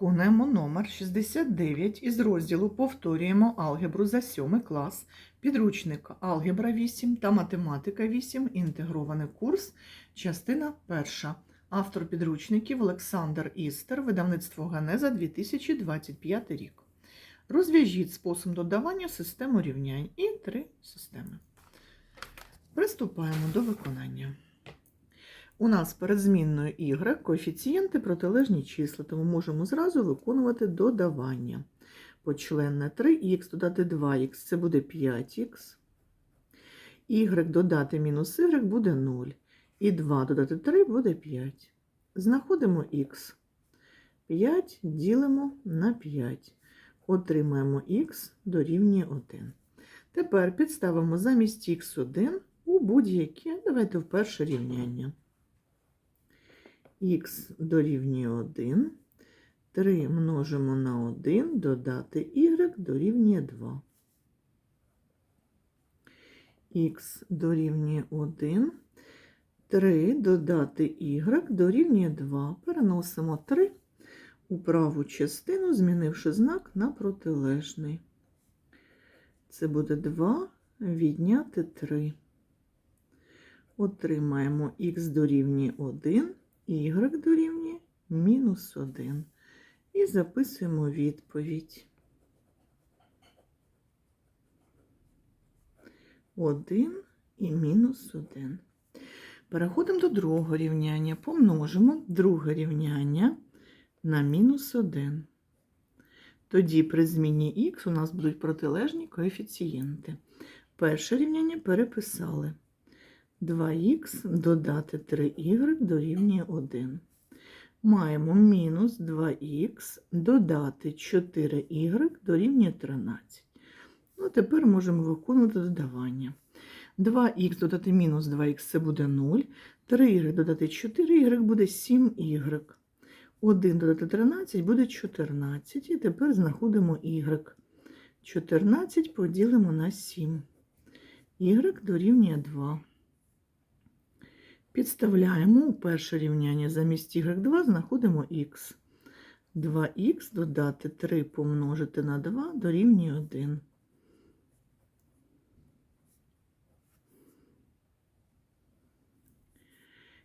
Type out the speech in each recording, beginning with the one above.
Виконуємо номер 69 із розділу Повторюємо алгебру за 7 клас, підручник Алгебра 8 та Математика 8, інтегрований курс, частина 1. Автор підручників Олександр Істер, видавництво Ганеза 2025 рік. Розв'яжіть спосіб додавання систему рівнянь і три системи. Приступаємо до виконання. У нас перед змінною y коефіцієнти протилежні числа, тому можемо зразу виконувати додавання. Почленне 3х додати 2х це буде 5х. y додати мінус y буде 0. І 2 додати 3 буде 5. Знаходимо х. 5 ділимо на 5. Отримаємо х дорівнює 1. Тепер підставимо замість х1 у будь-яке, давайте в перше рівняння х дорівнює 1, 3 множимо на 1, додати y дорівнює 2. х дорівнює 1, 3 додати y дорівнює 2. Переносимо 3 у праву частину, змінивши знак на протилежний. Це буде 2 відняти 3. Отримаємо х дорівнює 1 y дорівнює мінус 1. І записуємо відповідь. 1 і мінус 1. Переходимо до другого рівняння. Помножимо друге рівняння на мінус 1. Тоді при зміні х у нас будуть протилежні коефіцієнти. Перше рівняння переписали. 2х додати 3y дорівнює 1. Маємо мінус 2х додати 4y дорівнює 13. Ну, тепер можемо виконувати додавання. 2х додати мінус 2х це буде 0. 3y додати 4y буде 7y. 1 додати 13 буде 14. І тепер знаходимо y. 14 поділимо на 7. y дорівнює 2. Підставляємо у перше рівняння замість y2 знаходимо х. 2х додати 3 помножити на 2 дорівнює 1.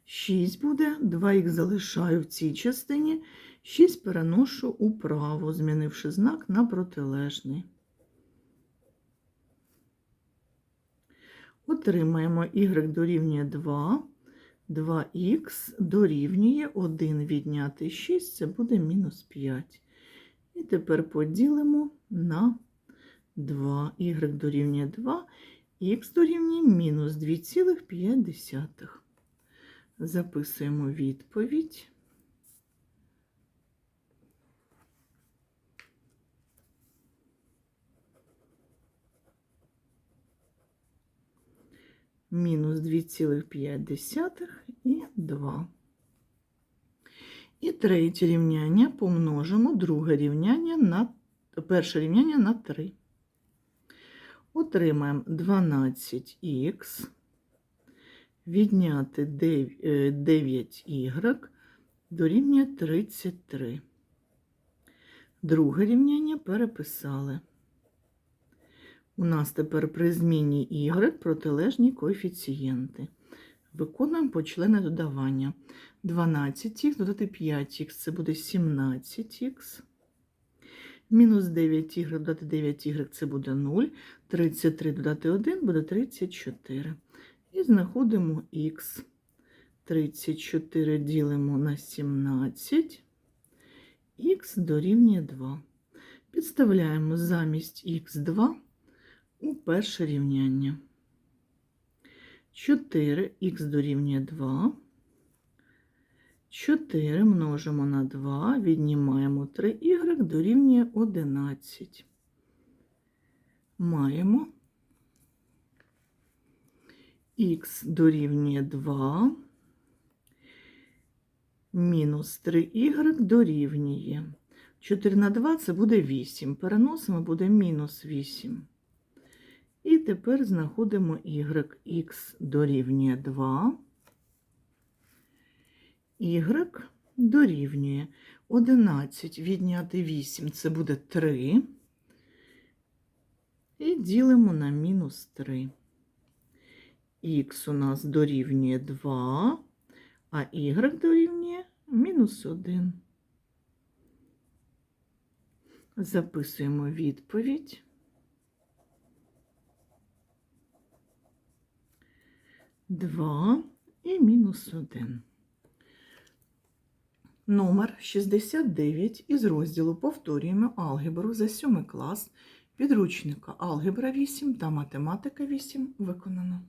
Шість буде, 2х залишаю в цій частині, 6 переношу управо, змінивши знак на протилежний. Отримаємо y дорівнює 2. 2х дорівнює 1 відняти 6, це буде мінус 5. І тепер поділимо на 2. y дорівнює 2, х дорівнює мінус 2,5. Записуємо відповідь. Мінус 2,5 і 2. І третє рівняння помножимо друге рівняння на перше рівняння на 3. Отримаємо 12х, відняти 9y дорівнює 33. Друге рівняння переписали. У нас тепер при зміні y протилежні коефіцієнти. Виконуємо почлене додавання. 12х додати 5х це буде 17х. Мінус 9y додати 9y це буде 0. 33 додати 1 буде 34. І знаходимо х. 34 ділимо на 17. Х дорівнює 2. Підставляємо замість х2 у перше рівняння. 4х дорівнює 2. 4 множимо на 2, віднімаємо 3y дорівнює 11. Маємо х дорівнює 2, мінус 3y дорівнює. 4 на 2 це буде 8. Переносимо буде мінус 8. І тепер знаходимо y. дорівнює 2. y дорівнює. 11 відняти 8 це буде 3. І ділимо на мінус 3. Х у нас дорівнює 2, а y дорівнює мінус 1. Записуємо відповідь. Два і мінус 1. Номер 69 із розділу повторюємо алгебру за 7 клас підручника Алгебра 8 та математика 8 виконано.